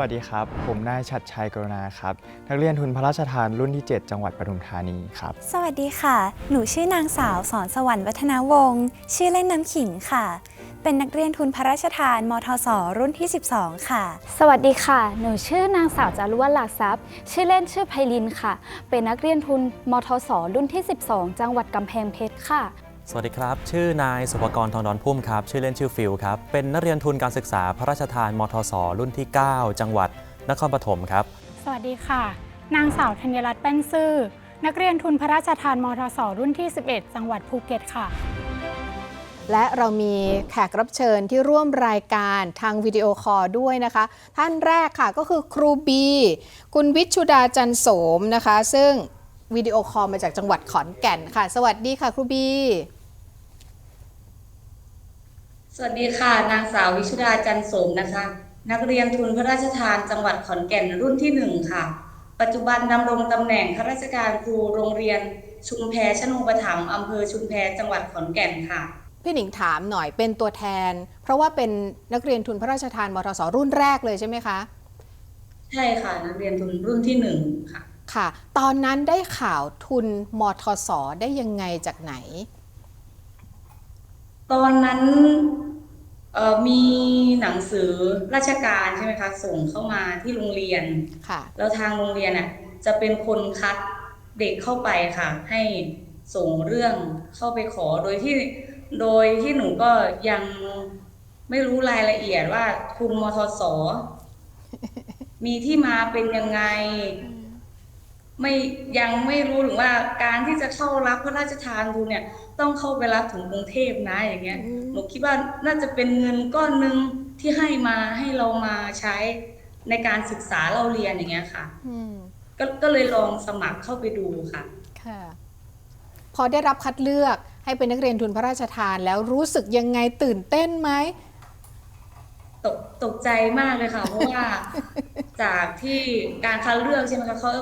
วัสดีครับ ผมนายชัดชัยกรุณาครับ นักเรียนทุนพระราชทานรุ่นที่ 7 จังหวัดปทุมธานีครับ สวัสดีค่ะ หนูชื่อนางสาวสอนสวรรค์วัฒนาวงศ์ชื่อเล่นน้ำขิงค่ะ เป็นนักเรียนทุนพระราชทานมทศรุ่นที่ 12 ค่ะ สวัสดีค่ะ หนูชื่อนางสาวจารุวรรณหลักทรัพย์ ชื่อเล่นชื่อไพลินค่ะ เป็นนักเรียนทุนมทศรุ่นที่ 12 จังหวัดกำแพงเพชรค่ะ สวัสดีครับ ชื่อนายสุภกรทองดอนพุ่มครับ ชื่อเล่นชื่อฟิลครับ เป็นนักเรียนทุนการศึกษาพระราชทานมทศรุ่นที่ 9 จังหวัด นครปฐมครับ สวัสดีค่ะ นางสาวธัญรัตน์แป้นซื่อ นักเรียนทุนพระราชทานมทศรุ่นที่ 11 จังหวัดภูเก็ตค่ะ และเรามีแขกรับเชิญที่ร่วมรายการทางวิดีโอคอลด้วยนะคะ ท่านแรกค่ะก็คือครูบี คุณวิชุดาจันโสมนะคะ ซึ่งวิดีโอคอลมาจากจังหวัดขอนแก่นค่ะ สวัสดีค่ะครูบี สวัสดีค่ะ นางสาววิชุดาจันทร์โสมนะคะ นักเรียนทุนพระราชทานจังหวัดขอนแก่นรุ่นที่หนึ่งค่ะ ปัจจุบันดำรงตำแหน่งข้าราชการครูโรงเรียน ชุมแพชนูปถัมภ์อำเภอชุมแพจังหวัดขอนแก่นค่ะ พี่หนิงถามหน่อยเป็นตัวแทน เพราะว่าเป็นนักเรียนทุนพระราชทานมทสรุ่นแรกเลยใช่ไหมคะ ใช่ค่ะ นักเรียนทุนรุ่นที่หนึ่งค่ะ ค่ะ ตอนนั้นได้ข่าวทุนมทสได้ยังไงจากไหน ตอนนั้นเอ่อมีหนังสือราชการใช่ไหมคะ ส่งเข้ามาที่โรงเรียนค่ะ แล้วทางโรงเรียนอะจะเป็นคนคัดเด็กเข้าไปค่ะ ให้ส่งเรื่องเข้าไปขอโดยที่โดยที่หนูก็ยังไม่รู้รายละเอียดว่าทุนมทสมีที่มาเป็นยังไง ไม่ยังไม่รู้ถึงว่าการที่จะเข้ารับพระราชทานทุนเนี่ย ต้องเข้าไปรับถึงกรุงเทพนะอย่างเงี้ยอืมหนูคิดว่าน่าจะเป็นเงินก้อนหนึ่งที่ให้มาให้เรามาใช้ในการศึกษาเราเรียนอย่างเงี้ยค่ะอืมก็ก็เลยลองสมัครเข้าไปดูค่ะค่ะพอได้รับคัดเลือกให้เป็นนักเรียนทุนพระราชทานแล้วรู้สึกยังไงตื่นเต้นไหมตกตกใจมากเลยค่ะ เพราะว่าจากที่การคัดเลือกใช่ไหมคะเขา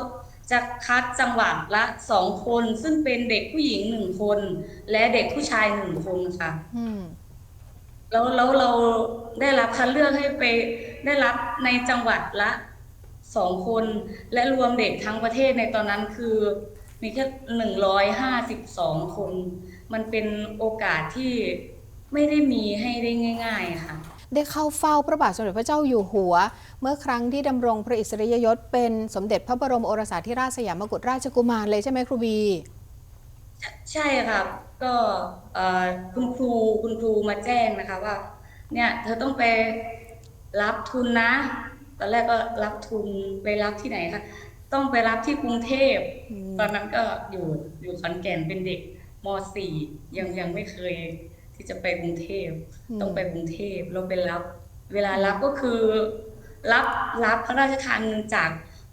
จะคัดจังหวัดละสองคน ซึ่งเป็นเด็กผู้หญิงหนึ่งคน และเด็กผู้ชายหนึ่งคนค่ะอืมแล้วแล้วเราได้รับคัดเลือกให้ไปได้รับในจังหวัดละสองคน และรวมเด็กทั้งประเทศในตอนนั้นคือ มีแค่หนึ่งร้อยห้าสิบสองคน มันเป็นโอกาสที่ไม่ได้มีให้ได้ง่าย ๆ ค่ะ ได้เข้าเฝ้าพระบาทสมเด็จพระเจ้าอยู่หัว เมื่อครั้งที่ดำรงพระอิสริยยศเป็นสมเด็จพระบรมโอรสาธิราชสยามกุฎราชกุมารเลยใช่ไหมครูบี ใช่ค่ะก็เอ่อคุณครูคุณครูมาแจ้งนะคะว่า เนี่ยเธอต้องไปรับทุนนะ ตอนแรกก็รับทุนไปรับที่ไหนคะต้องไปรับที่กรุงเทพอืมตอนนั้นก็อยู่อยู่ขอนแก่นเป็นเด็กม .4 ยังยังไม่เคย ที่จะไปกรุงเทพต้องไปกรุงเทพเราไปรับ เวลารับก็คือ รับรับพระราชทานเงินจาก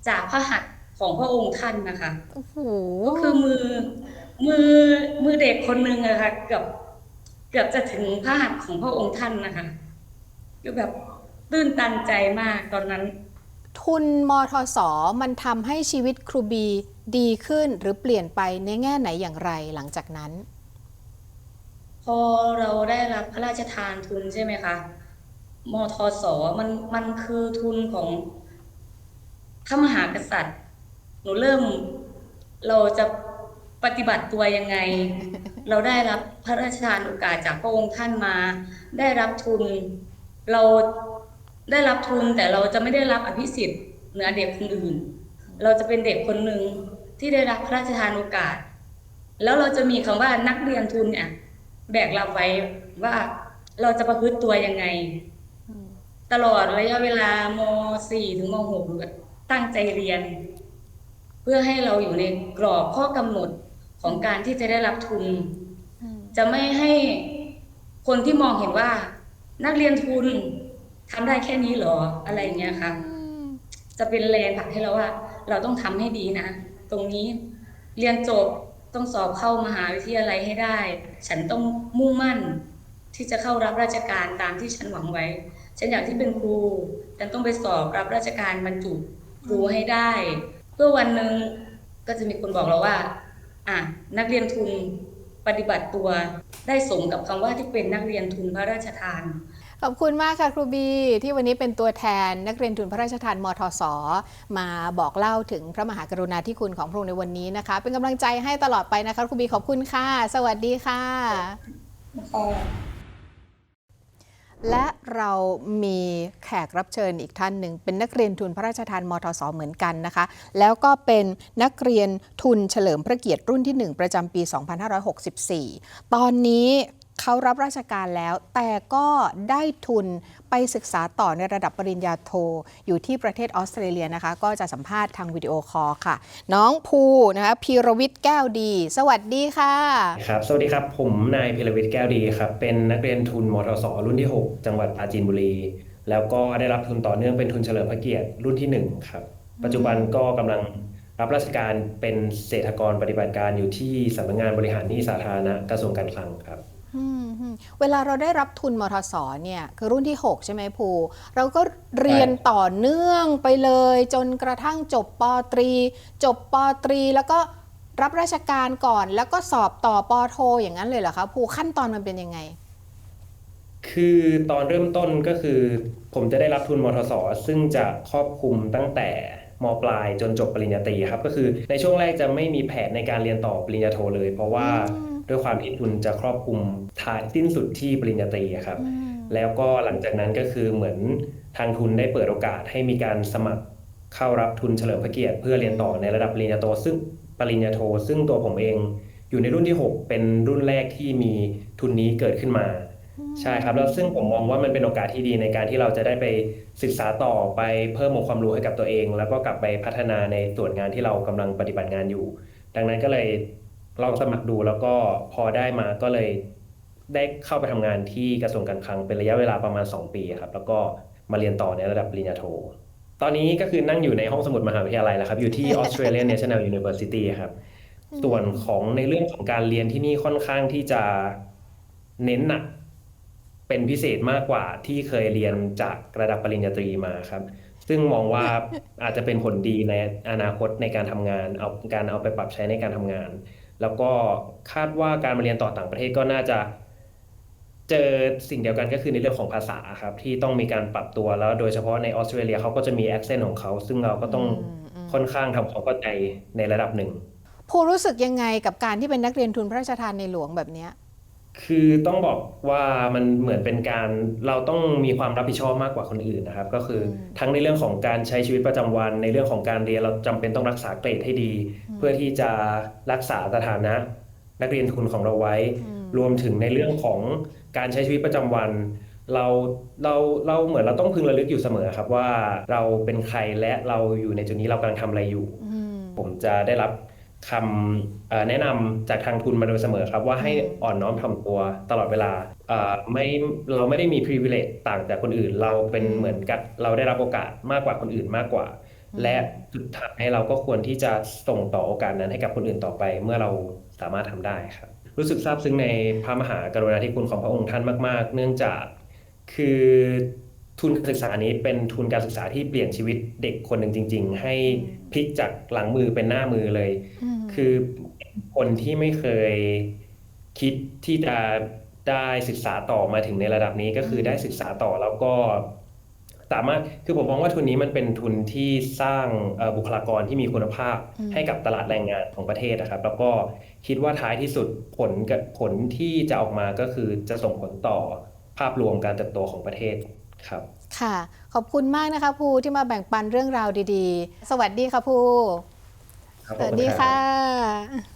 จากพระหัตถ์ของพระองค์ท่านนะคะโอ้โหก็คือมือมือมือเด็กคนหนึ่งอะค่ะเกือบเกือบจะถึงพระหัตถ์ของพระองค์ท่านนะคะก็แบบตื้นตันใจมากตอนนั้น ทุนมทสมันทำให้ชีวิตครูบีดีขึ้นหรือเปลี่ยนไปในแง่ไหนอย่างไรหลังจากนั้น พอเราได้รับพระราชทานทุนใช่ไหมคะมทสมันมันคือทุนของพระมหากษัตริย์ หนูเริ่มเราจะปฏิบัติตัวยังไง เราได้รับพระราชทานโอกาสจากพระองค์ท่านมา ได้รับทุน เราได้รับทุนแต่เราจะไม่ได้รับอภิสิทธิ์เหนือเด็กคนอื่น เราจะเป็นเด็กคนหนึ่งที่ได้รับพระราชทานโอกาส แล้วเราจะมีคำว่านักเรียนทุนเนี่ย แบกรับไว้ว่าเราจะประพฤติตัวยังไง ตลอดระยะเวลาม .4 ถึงม .6 หนูก็ตั้งใจเรียน เพื่อให้เราอยู่ในกรอบข้อกำหนดของการที่จะได้รับทุน จะไม่ให้คนที่มองเห็นว่า นักเรียนทุนทำได้แค่นี้เหรออะไรอย่างเงี้ยค่ะจะเป็นแรงผลักให้เราว่า เราต้องทำให้ดีนะ ตรงนี้เรียนจบ ต้องสอบเข้ามหาวิทยาลัยให้ได้ ฉันต้องมุ่งมั่นที่จะเข้ารับราชการตามที่ฉันหวังไว้ ฉันอยากที่เป็นครู ฉันต้องไปสอบรับราชการบรรจุครูให้ได้ เพื่อวันหนึ่งก็จะมีคนบอกเราว่า อะนักเรียนทุนปฏิบัติตัวได้สมกับคำว่าที่เป็นนักเรียนทุนพระราชทาน ขอบคุณมากค่ะครูบี ที่วันนี้เป็นตัวแทนนักเรียนทุนพระราชทานมทศมาบอกเล่าถึงพระมหากรุณาธิคุณของพระองค์ในวันนี้นะคะ เป็นกำลังใจให้ตลอดไปนะคะครูบีขอบคุณค่ะ สวัสดีค่ะ และเรามีแขกรับเชิญอีกท่านหนึ่ง เป็นนักเรียนทุนพระราชทานมทศเหมือนกันนะคะ แล้วก็เป็นนักเรียนทุนเฉลิมพระเกียรติรุ่นที่ 1 ประจำปี 2564 ตอนนี้ เขารับราชการแล้ว แต่ก็ได้ทุนไปศึกษาต่อในระดับปริญญาโท อยู่ที่ประเทศออสเตรเลียนะคะ ก็จะสัมภาษณ์ทางวิดีโอคอลค่ะ น้องภูนะคะพีรวิทย์แก้วดี สวัสดีค่ะครับ สวัสดีครับผมนายพิรวิทย์แก้วดีครับ เป็นนักเรียนทุนมทศรุ่นที่ 6 จังหวัดปราจีนบุรี แล้วก็ได้รับทุนต่อเนื่องเป็นทุนเฉลิมพระเกียรติรุ่นที่ 1 ครับ ปัจจุบันก็กำลังรับราชการเป็นเศรษฐกรปฏิบัติการอยู่ที่สำนักงานบริหารหนี้สาธารณะกระทรวงการคลังครับ เวลาเราได้รับทุนมทศเนี่ยคือรุ่นที่ 6 ใช่ไหมภู เราก็เรียนต่อเนื่องไปเลย จนกระทั่งจบปตรี จบปตรีแล้วก็รับราชการก่อนแล้วก็สอบต่อปโท อย่างนั้นเลยเหรอคะภูขั้นตอนมันเป็นยังไง คือตอนเริ่มต้นก็คือ ผมจะได้รับทุนมทศซึ่งจะครอบคลุมตั้งแต่มปลายจนจบปริญญาตรีครับ ก็คือในช่วงแรกจะไม่มีแผนในการเรียนต่อปริญญาโทเลย เพราะว่า ด้วยความที่ทุนจะครอบคลุมท้ายสิ้นสุดที่ปริญญาตรีครับ แล้วก็หลังจากนั้นก็คือเหมือนทางทุนได้เปิดโอกาสให้มีการสมัครเข้ารับทุนเฉลิมพระเกียรติเพื่อเรียนต่อในระดับปริญญาโทซึ่งปริญญาโทซึ่งตัวผมเองอยู่ในรุ่นที่ 6 เป็นรุ่นแรกที่มีทุนนี้เกิดขึ้นมาใช่ครับแล้วซึ่งผมมองว่ามันเป็นโอกาสที่ดีในการที่เราจะได้ไปศึกษาต่อไปเพิ่มองค์ความรู้ให้กับตัวเอง แล้วก็กลับไปพัฒนาในส่วนงานที่เรากำลังปฏิบัติงานอยู่ ดังนั้นก็เลย ลองสมัครดูแล้วก็พอได้มาก็เลยได้เข้าไปทำงานที่กระทรวงการคลังเป็นระยะเวลาประมาณ 2 ปีครับแล้วก็มาเรียนต่อในระดับปริญญาโท ตอนนี้ก็คือนั่งอยู่ในห้องสมุดมหาวิทยาลัยแล้วครับ อยู่ที่ Australian National University ครับ ส่วนของในเรื่องของการเรียนที่นี่ค่อนข้างที่จะเน้นหนักเป็นพิเศษมากกว่าที่เคยเรียนจากระดับปริญญาตรีมาครับ ซึ่งมองว่าอาจจะเป็นผลดีในอนาคตในการทำงาน เอาการเอาไปปรับใช้ในการทำงาน แล้วก็คาดว่าการมาเรียนต่อต่างประเทศก็น่าจะ เจอสิ่งเดียวกันก็คือในเรื่องของภาษาครับที่ต้องมีการปรับตัวแล้ว โดยเฉพาะในออสเตรเลียเขาก็จะมีแอคเซนต์ของเขา ซึ่งเราก็ต้องค่อนข้างทำความเข้าใจในระดับหนึ่งภูรู้สึกยังไงกับการที่เป็นนักเรียนทุนพระราชทานในหลวงแบบเนี้ย คือต้องบอกว่ามันเหมือนเป็นการเราต้องมีความรับผิดชอบมากกว่าคนอื่นนะครับ ก็คืออทั้งในเรื่องของการใช้ชีวิตประจำวัน ในเรื่องของการเรียนเราจำเป็นต้องรักษาเกรดให้ดี เพื่อที่จะรักษาสถานะ นักเรียนทุนของเราไว้ รวมถึงในเรื่องของการใช้ชีวิตประจำวัน เราเราเราเหมือนเราต้องพึงระลึกอยู่เสมอครับว่าเราเป็นใครและเราอยู่ในจุดนี้เรากำลังทำอะไรอยู่ ผมจะได้รับ คำเอ่อแนะนำจากทางทุนมาโดยเสมอครับ ว่าให้อ่อนน้อมถ่อมตัวตลอดเวลาเอ่อไม่เราไม่ได้มี privilege ต่างจากคนอื่น เราเป็นเหมือนกับเราได้รับโอกาสมากกว่าคนอื่นมากกว่า และสุดท้ายเราก็ควรที่จะส่งต่อโอกาสนั้นให้กับคนอื่นต่อไปเมื่อเราสามารถทำได้ครับ รู้สึกซาบซึ้งในพระมหากรุณาธิคุณของพระองค์ท่านมาก ๆ เนื่องจากคือ ทุนการศึกษานี้เป็นทุนการศึกษาที่เปลี่ยนชีวิตเด็กคนหนึ่งจริง ๆ ให้พลิกจากหลังมือเป็นหน้ามือเลย คือคนที่ไม่เคยคิดที่จะได้ศึกษาต่อมาถึงในระดับนี้ก็คือได้ศึกษาต่อแล้วก็สามารถคือผมมองว่าทุนนี้มันเป็นทุนที่สร้างเอ่อบุคลากรที่มีคุณภาพให้กับตลาดแรงงานของประเทศนะครับ แล้วก็คิดว่าท้ายที่สุดผลกับผลที่จะออกมาก็คือจะส่งผลต่อภาพรวมการเติบโตของประเทศ ครับ ค่ะ ขอบคุณมากนะคะภูที่มาแบ่งปันเรื่องราวดีๆ สวัสดีค่ะภูครับสขอบวัสคุณดีรับค่ะ